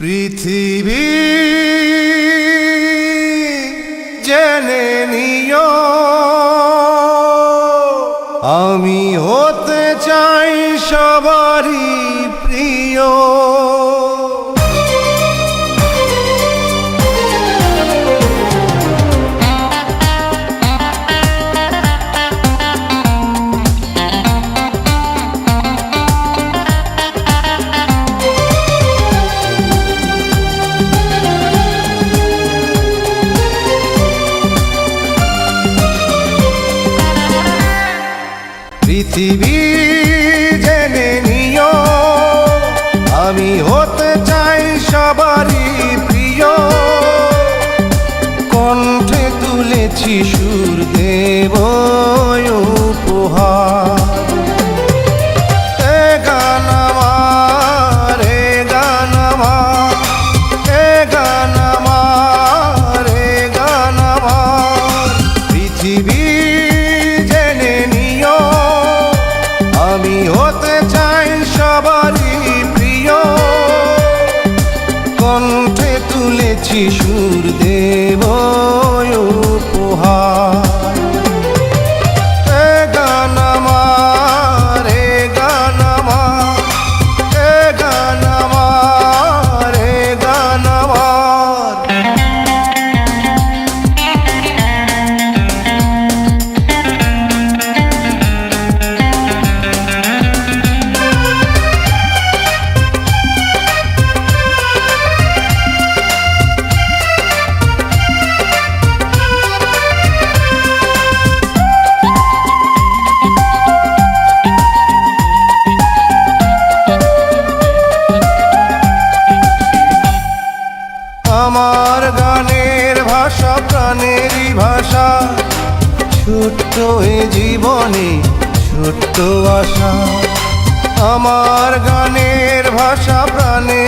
পৃথিবী জেনে নিও। আমি হতে চাই সবারই প্রিয়। পৃথিবী জেনে নিও আমি হতে চাই সবারই প্রিয়। কণ্ঠে তুলেছি সুর তুলেছি সুর দেব উপহার। আমার গানের ভাষা প্রাণেরই ভাষা। ছোট্ট এ জীবনে ছোট্ট আশা। আমার গানের ভাষা প্রাণেরই